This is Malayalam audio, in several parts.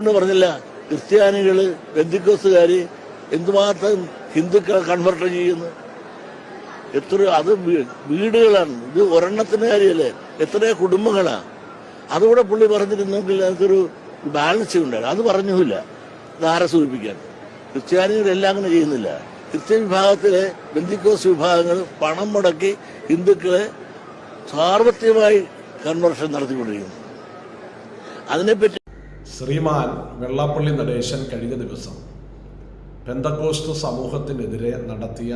എന്ന് പറഞ്ഞില്ല. ക്രിസ്ത്യാനികൾ ബന്ധുക്കോസുകാര് എന്തുമാത്രം ഹിന്ദുക്കളെ കൺവെർട്ട് ചെയ്യുന്നു? എത്ര അത് വീടുകളാണ്. ഇത് ഒരെണ്ണത്തിന് കാര്യമല്ലേ? എത്ര കുടുംബങ്ങളാ. അതുകൂടെ പുള്ളി പറഞ്ഞിരുന്നെങ്കിൽ അതൊരു ബാലൻസ് ഉണ്ടായിരുന്നു. അത് പറഞ്ഞില്ല ധാര സൂചിപ്പിക്കാൻ? ക്രിസ്ത്യാനികളെല്ലാം അങ്ങനെ ചെയ്യുന്നില്ല. ക്രിസ്ത്യൻ വിഭാഗത്തിലെ ബന്ധിക്കോസ് വിഭാഗങ്ങൾ പണം മുടക്കി ഹിന്ദുക്കളെ സാർവത്രികമായി കൺവെർഷൻ നടത്തിക്കൊണ്ടിരിക്കുന്നു. അതിനെപ്പറ്റി ശ്രീമാൻ വെള്ളാപ്പള്ളി നടേശൻ കഴിഞ്ഞ ദിവസം പെന്തക്കോസ്റ്റ് സമൂഹത്തിനെതിരെ നടത്തിയ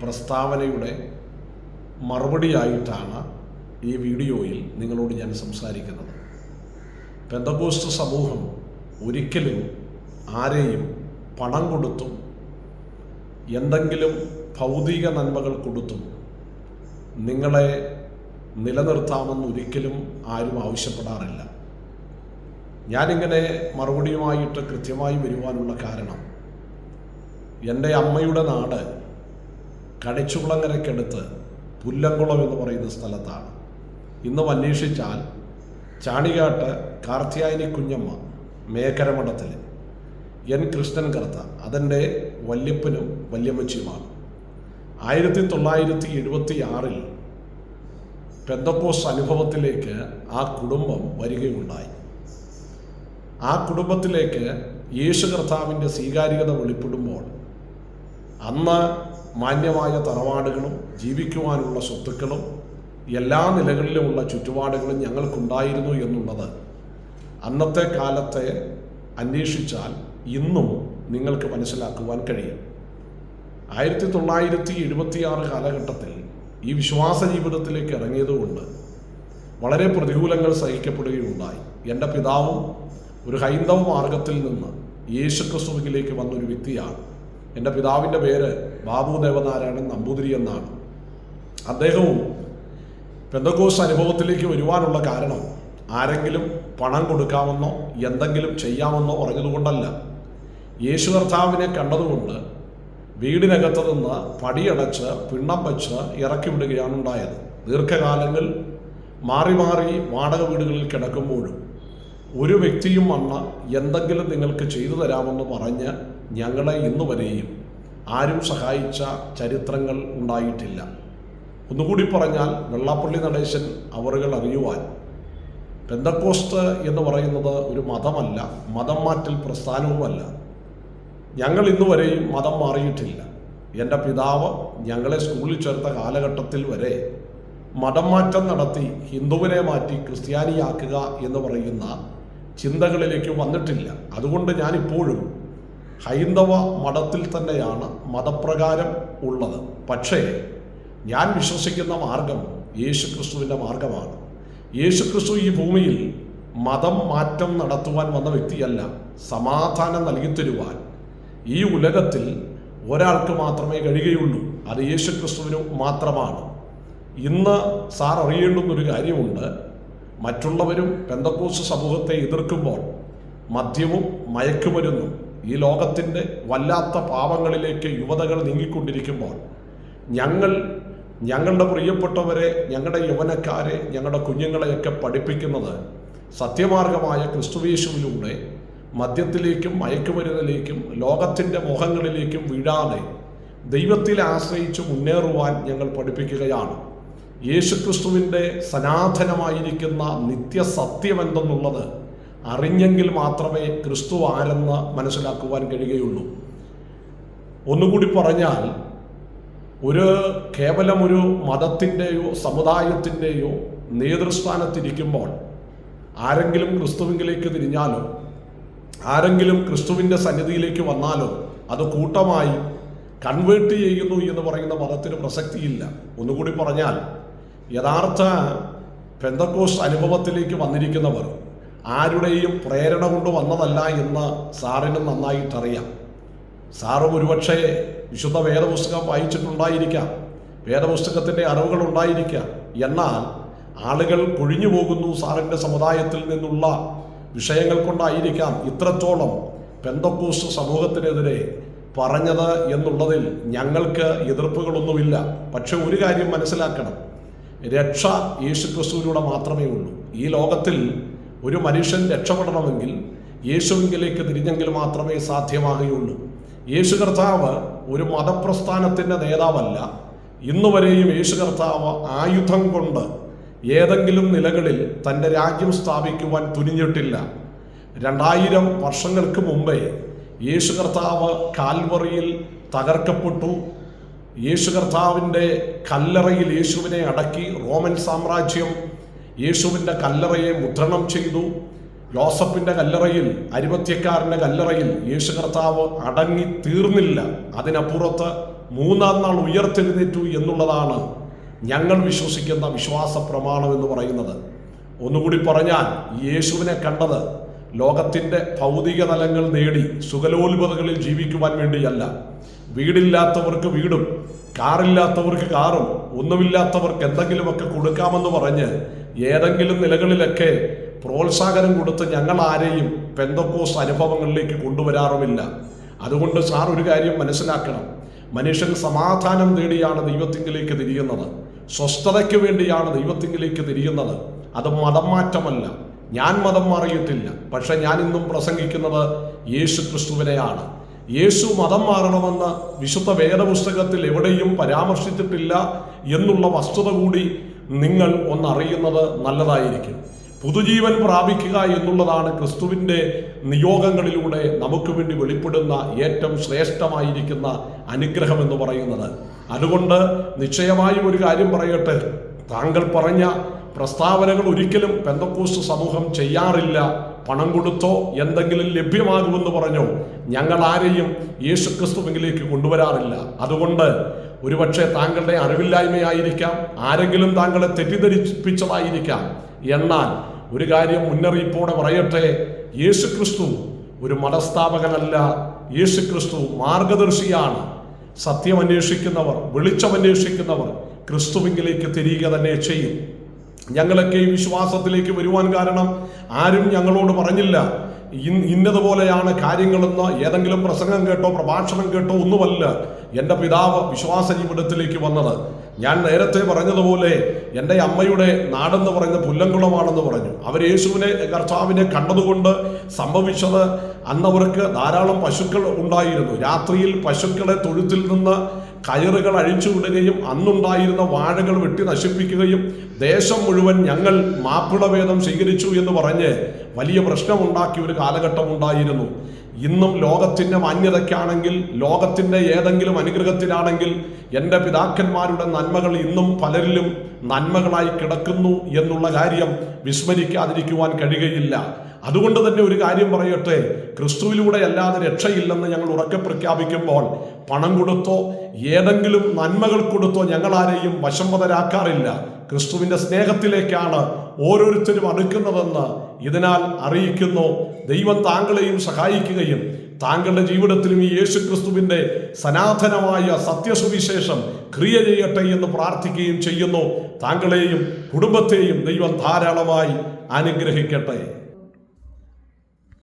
പ്രസ്താവനയുടെ മറുപടിയായിട്ടാണ് ഈ വീഡിയോയിൽ നിങ്ങളോട് ഞാൻ സംസാരിക്കുന്നത്. പെന്തക്കോസ്റ്റ് സമൂഹം ഒരിക്കലും ആരെയും പണം കൊടുത്തും എന്തെങ്കിലും ഭൗതിക നന്മകൾ കൊടുത്തും നിങ്ങളെ നിലനിർത്താമെന്ന് ഒരിക്കലും ആരും ആവശ്യപ്പെടാറില്ല. ഞാനിങ്ങനെ മറുപടിയുമായിട്ട് കൃത്യമായി വരുവാനുള്ള കാരണം എന്റെ അമ്മയുടെ നാട് കണിച്ചുകുളങ്ങരയ്ക്കടുത്ത് പുല്ലംകുളം എന്ന് പറയുന്ന സ്ഥലത്താണ്. ഇന്നും അന്വേഷിച്ചാൽ ചാണികാട്ട് കാർത്തിയായനി കുഞ്ഞമ്മ മേക്കരമഠത്തിൽ എൻ കൃഷ്ണൻ കർത്ത അതെന്റെ വല്യപ്പനും വല്യമ്മച്ചിയുമാണ്. ആയിരത്തി തൊള്ളായിരത്തി എഴുപത്തി ആറിൽ പെന്തക്കോസ് അനുഭവത്തിലേക്ക് ആ കുടുംബം വരികയുണ്ടായി. ആ കുടുംബത്തിലേക്ക് യേശു കർത്താവിന്റെ സ്വീകാര്യത വെളിപ്പെടുമ്പോൾ അന്ന് മാന്യമായ തറവാടുകളും ജീവിക്കുവാനുള്ള സ്വത്തുക്കളും എല്ലാ നിലകളിലുമുള്ള ചുറ്റുപാടുകളും ഞങ്ങൾക്കുണ്ടായിരുന്നു എന്നുള്ളത് അന്നത്തെ കാലത്തെ അന്വേഷിച്ചാൽ ഇന്നും നിങ്ങൾക്ക് മനസ്സിലാക്കുവാൻ കഴിയും. ആയിരത്തി തൊള്ളായിരത്തി എഴുപത്തിയാറ് കാലഘട്ടത്തിൽ ഈ വിശ്വാസ ജീവിതത്തിലേക്ക് ഇറങ്ങിയതുകൊണ്ട് വളരെ പ്രതികൂലങ്ങൾ സഹിക്കപ്പെടുകയുണ്ടായി. എന്റെ പിതാവും ഒരു ഹൈന്ദവ മാർഗത്തിൽ നിന്ന് യേശുക്രിസ്തുവിലേക്ക് വന്നൊരു വ്യക്തിയാണ്. എന്റെ പിതാവിന്റെ പേര് ബാബു ദേവനാരായണൻ നമ്പൂതിരി എന്നാണ്. അദ്ദേഹവും പെന്തക്കോസ് അനുഭവത്തിലേക്ക് വരുവാനുള്ള കാരണം ആരെങ്കിലും പണം കൊടുക്കാമെന്നോ എന്തെങ്കിലും ചെയ്യാമെന്നോ പറഞ്ഞതുകൊണ്ടല്ല യേശു കർത്താവിനെ കണ്ടതുകൊണ്ട് വീടിനകത്ത് നിന്ന് പടിയടച്ച് പിണ്ണം വച്ച് ഇറക്കി വിടുകയാണ് ഉണ്ടായത്. ദീർഘകാലങ്ങൾ മാറി മാറി വാടക വീടുകളിൽ കിടക്കുമ്പോഴും ഒരു വ്യക്തിയും വന്ന് എന്തെങ്കിലും നിങ്ങൾക്ക് ചെയ്തു തരാമെന്ന് പറഞ്ഞ് ഞങ്ങളെ ഇന്നു വരെയും ആരും സഹായിച്ച ചരിത്രങ്ങൾ ഉണ്ടായിട്ടില്ല. ഒന്നുകൂടി പറഞ്ഞാൽ വെള്ളാപ്പള്ളി നടേശൻ അവറുകൾ അറിയുവാൻ. പെന്തക്കോസ്റ്റ് എന്ന് പറയുന്നത് ഒരു മതമല്ല മതം മാറ്റൽ പ്രസ്ഥാനവുമല്ല. ഞങ്ങൾ ഇന്നു വരെയും മതം മാറിയിട്ടില്ല. എന്റെ പിതാവ് ഞങ്ങളെ സ്കൂളിൽ ചേർത്ത കാലഘട്ടത്തിൽ വരെ മതം മാറ്റം നടത്തി ഹിന്ദുവിനെ മാറ്റി ക്രിസ്ത്യാനിയാക്കുക എന്ന് പറയുന്ന ചിന്തകളിലേക്ക് വന്നിട്ടില്ല. അതുകൊണ്ട് ഞാനിപ്പോഴും ഹൈന്ദവ മതത്തിൽ തന്നെയാണ് മതപ്രകാരം ഉള്ളത്. പക്ഷേ ഞാൻ വിശ്വസിക്കുന്ന മാർഗം യേശുക്രിസ്തുവിന്റെ മാർഗമാണ്. യേശുക്രിസ്തു ഈ ഭൂമിയിൽ മതം മാറ്റം നടത്തുവാൻ വന്ന വ്യക്തിയല്ല സമാധാനം നൽകി തരുവാൻ ഈ ഉലകത്തിൽ ഒരാൾക്ക് മാത്രമേ കഴിയുകയുള്ളൂ. അത് യേശുക്രിസ്തുവിന് മാത്രമാണ്. ഇന്ന് സാർ അറിയേണ്ടുന്നൊരു കാര്യമുണ്ട്. മറ്റുള്ളവരും പെന്തക്കോസ് സമൂഹത്തെ എതിർക്കുമ്പോൾ മദ്യവും മയക്കുമരുന്നും ഈ ലോകത്തിന്റെ വല്ലാത്ത പാവങ്ങളിലേക്ക് യുവതകൾ നീങ്ങിക്കൊണ്ടിരിക്കുമ്പോൾ ഞങ്ങൾ ഞങ്ങളുടെ പ്രിയപ്പെട്ടവരെ ഞങ്ങളുടെ യുവനക്കാരെ ഞങ്ങളുടെ കുഞ്ഞുങ്ങളെയൊക്കെ പഠിപ്പിക്കുന്നത് സത്യമാർഗമായ ക്രിസ്തുവേശുവിലൂടെ മദ്യത്തിലേക്കും മയക്കുമരുന്നിലേക്കും ലോകത്തിന്റെ മുഖങ്ങളിലേക്കും വീഴാതെ ദൈവത്തിൽ ആശ്രയിച്ച് മുന്നേറുവാൻ ഞങ്ങൾ പഠിപ്പിക്കുകയാണ്. യേശുക്രിസ്തുവിന്റെ സനാതനമായിരിക്കുന്ന നിത്യസത്യം എന്തെന്നുള്ളത് അറിഞ്ഞെങ്കിൽ മാത്രമേ ക്രിസ്തു ആരെന്ന് മനസ്സിലാക്കുവാൻ കഴിയുകയുള്ളൂ. ഒന്നുകൂടി പറഞ്ഞാൽ ഒരു കേവലം ഒരു മതത്തിന്റെയോ സമുദായത്തിന്റെയോ നേതൃസ്ഥാനത്തിരിക്കുമ്പോൾ ആരെങ്കിലും ക്രിസ്തുവിങ്കിലേക്ക് തിരിഞ്ഞാലോ ആരെങ്കിലും ക്രിസ്തുവിന്റെ സന്നിധിയിലേക്ക് വന്നാലോ അത് കൂട്ടമായി കൺവേർട്ട് ചെയ്യുന്നു എന്ന് പറയുന്ന മതത്തിന് പ്രസക്തിയില്ല. ഒന്നുകൂടി പറഞ്ഞാൽ യഥാർത്ഥ പെന്തക്കോസ് അനുഭവത്തിലേക്ക് വന്നിരിക്കുന്നവർ ആരുടെയും പ്രേരണ കൊണ്ട് വന്നതല്ല എന്ന് സാറിന് നന്നായിട്ടറിയാം. സാറും ഒരുപക്ഷേ വിശുദ്ധ വേദപുസ്തകം വായിച്ചിട്ടുണ്ടായിരിക്കാം. വേദപുസ്തകത്തിന്റെ അറിവുകൾ ഉണ്ടായിരിക്കാം. എന്നാൽ ആളുകൾ കൊഴിഞ്ഞു പോകുന്നു സാറിന്റെ സമുദായത്തിൽ നിന്നുള്ള വിഷയങ്ങൾ കൊണ്ടായിരിക്കാം ഇത്രത്തോളം പെന്തക്കോസ് സമൂഹത്തിനെതിരെ പറഞ്ഞത് എന്നുള്ളതിൽ ഞങ്ങൾക്ക് എതിർപ്പുകളൊന്നുമില്ല. പക്ഷെ ഒരു കാര്യം മനസ്സിലാക്കണം. രക്ഷ യേശുക്രിസ്തുവിലൂടെ മാത്രമേ ഉള്ളൂ. ഈ ലോകത്തിൽ ഒരു മനുഷ്യൻ രക്ഷപ്പെടണമെങ്കിൽ യേശുവിങ്കിലേക്ക് തിരിഞ്ഞെങ്കിൽ മാത്രമേ സാധ്യമാകുകയുള്ളൂ. യേശു കർത്താവ് ഒരു മതപ്രസ്ഥാനത്തിന്റെ നേതാവല്ല. ഇന്നുവരെയും യേശു കർത്താവ് ആയുധം കൊണ്ട് ഏതെങ്കിലും നിലകളിൽ തന്റെ രാജ്യം സ്ഥാപിക്കുവാൻ തുനിഞ്ഞിട്ടില്ല. രണ്ടായിരം വർഷങ്ങൾക്ക് മുമ്പേ യേശു കർത്താവ് കാൽവറിയിൽ തകർക്കപ്പെട്ടു. യേശു കർത്താവിന്റെ കല്ലറയിൽ യേശുവിനെ അടക്കി റോമൻ സാമ്രാജ്യം യേശുവിന്റെ കല്ലറയെ മുദ്രണം ചെയ്തു. യോസഫിന്റെ കല്ലറയിൽ അരിമത്യക്കാരന്റെ കല്ലറയിൽ യേശു കർത്താവ് അടങ്ങി തീർന്നില്ല. അതിനപ്പുറത്ത് മൂന്നാം നാൾ ഉയർത്തെഴുന്നേറ്റു എന്നുള്ളതാണ് ഞങ്ങൾ വിശ്വസിക്കുന്ന വിശ്വാസ പ്രമാണം എന്ന് പറയുന്നത്. ഒന്നുകൂടി പറഞ്ഞാൽ യേശുവിനെ കണ്ടത് ലോകത്തിന്റെ ഭൗതിക തലങ്ങൾ നേടി സുഖലോത്ഭുതകളിൽ ജീവിക്കുവാൻ വേണ്ടിയല്ല. വീടില്ലാത്തവർക്ക് വീടും കാറില്ലാത്തവർക്ക് കാറും ഒന്നുമില്ലാത്തവർക്ക് എന്തെങ്കിലുമൊക്കെ കൊടുക്കാമെന്ന് പറഞ്ഞ് ഏതെങ്കിലും നിലകളിലൊക്കെ പ്രോത്സാഹനം കൊടുത്ത് ഞങ്ങൾ ആരെയും പെന്തക്കോസ് അനുഭവങ്ങളിലേക്ക് കൊണ്ടുവരാറുമില്ല. അതുകൊണ്ട് സാർ ഒരു കാര്യം മനസ്സിലാക്കണം. മനുഷ്യൻ സമാധാനം തേടിയാണ് ദൈവത്തിങ്കിലേക്ക് തിരിയുന്നത്. സ്വസ്ഥതയ്ക്ക് വേണ്ടിയാണ് ദൈവത്തിങ്കിലേക്ക് തിരിയുന്നത്. അത് മതം മാറ്റമല്ല ഞാൻ മതം മാറിയിട്ടില്ല. പക്ഷെ ഞാൻ ഇന്നും പ്രസംഗിക്കുന്നത് യേശു ക്രിസ്തുവിനെയാണ് യേശു മതം മാറണമെന്ന് വിശുദ്ധ വേദപുസ്തകത്തിൽ എവിടെയും പരാമർശിച്ചിട്ടില്ല എന്നുള്ള വസ്തുത കൂടി നിങ്ങൾ ഒന്നറിയുന്നത് നല്ലതായിരിക്കും. പുതുജീവൻ പ്രാപിക്കുക എന്നുള്ളതാണ് ക്രിസ്തുവിന്റെ നിയോഗങ്ങളിലൂടെ നമുക്ക് വേണ്ടി വെളിപ്പെടുന്ന ഏറ്റവും ശ്രേഷ്ഠമായിരിക്കുന്ന അനുഗ്രഹം എന്ന് പറയുന്നത്. അതുകൊണ്ട് നിശ്ചയമായും ഒരു കാര്യം പറയട്ടെ. താങ്കൾ പറഞ്ഞ പ്രസ്താവനകൾ ഒരിക്കലും പെന്തക്കോസ് സമൂഹം ചെയ്യാറില്ല പണം കൊടുത്തോ എന്തെങ്കിലും ലഭ്യമാകുമെന്ന് പറഞ്ഞോ. ഞങ്ങൾ ആരെയും യേശു ക്രിസ്തുവിലേക്ക് കൊണ്ടുവരാറില്ല. അതുകൊണ്ട് ഒരുപക്ഷെ താങ്കളുടെ അറിവില്ലായ്മയായിരിക്കാം ആരെങ്കിലും താങ്കളെ തെറ്റിദ്ധരിപ്പിച്ചതായിരിക്കാം. എന്നാൽ ഒരു കാര്യം മുന്നറിയിപ്പോടെ പറയട്ടെ യേശു ക്രിസ്തു ഒരു മതസ്ഥാപകനല്ല യേശു ക്രിസ്തു മാർഗദർശിയാണ്. സത്യം അന്വേഷിക്കുന്നവർ വെളിച്ചം അന്വേഷിക്കുന്നവർ ക്രിസ്തുവിങ്കിലേക്ക് തിരികെ തന്നെ ചെയ്യും. ഞങ്ങളൊക്കെ ഈ വിശ്വാസത്തിലേക്ക് വരുവാൻ കാരണം ആരും ഞങ്ങളോട് പറഞ്ഞില്ല. ഇന്നതുപോലെയാണ് കാര്യങ്ങളെന്ന് ഏതെങ്കിലും പ്രസംഗം കേട്ടോ പ്രഭാഷണം കേട്ടോ ഒന്നുമല്ല എന്റെ പിതാവ് വിശ്വാസ ജീവിതത്തിലേക്ക് വന്നത്. ഞാൻ നേരത്തെ പറഞ്ഞതുപോലെ എന്റെ അമ്മയുടെ നാടെന്ന് പറയുന്ന പുല്ലങ്കുളമാണെന്ന് പറഞ്ഞു. അവർ യേശുവിനെ കർത്താവിനെ കണ്ടതുകൊണ്ട് സംഭവിച്ചത് അന്നവർക്ക് ധാരാളം പശുക്കൾ ഉണ്ടായിരുന്നു. രാത്രിയിൽ പശുക്കളെ തൊഴുത്തിൽ നിന്ന് കയറുകൾ അഴിച്ചുവിടുകയും അന്നുണ്ടായിരുന്ന വാഴകൾ വെട്ടി നശിപ്പിക്കുകയും ദേശം മുഴുവൻ ഞങ്ങൾ മാപ്പിളവേദം സ്വീകരിച്ചു എന്ന് പറഞ്ഞ് വലിയ പ്രശ്നമുണ്ടാക്കിയ ഒരു കാലഘട്ടം ഉണ്ടായിരുന്നു. ഇന്നും ലോകത്തിന്റെ മാന്യതയ്ക്കാണെങ്കിൽ ലോകത്തിന്റെ ഏതെങ്കിലും അനുഗ്രഹത്തിലാണെങ്കിൽ എന്റെ പിതാക്കന്മാരുടെ നന്മകൾ ഇന്നും പലരിലും നന്മകളായി കിടക്കുന്നു എന്നുള്ള കാര്യം വിസ്മരിക്കാതിരിക്കുവാൻ കഴിയുകയില്ല. അതുകൊണ്ട് തന്നെ ഒരു കാര്യം പറയട്ടെ. ക്രിസ്തുവിലൂടെ അല്ലാതെ രക്ഷയില്ലെന്ന് ഞങ്ങൾ ഉറക്കെ പ്രഖ്യാപിക്കുമ്പോൾ പണം കൊടുത്തോ ഏതെങ്കിലും നന്മകൾ കൊടുത്തോ ഞങ്ങൾ ആരെയും വശംവതരാക്കാറില്ല. ക്രിസ്തുവിന്റെ സ്നേഹത്തിലേക്കാണ് ഓരോരുത്തരും അടുക്കുന്നതെന്ന് ഇതിനാൽ അറിയിക്കുന്നു. ദൈവം താങ്കളെയും സഹായിക്കുകയും താങ്കളുടെ ജീവിതത്തിലും ഈ യേശു ക്രിസ്തുവിന്റെ സനാതനമായ സത്യസുവിശേഷം ക്രിയ ചെയ്യട്ടെ എന്ന് പ്രാർത്ഥിക്കുകയും ചെയ്യുന്നു. താങ്കളെയും കുടുംബത്തെയും ദൈവം ധാരാളമായി അനുഗ്രഹിക്കട്ടെ.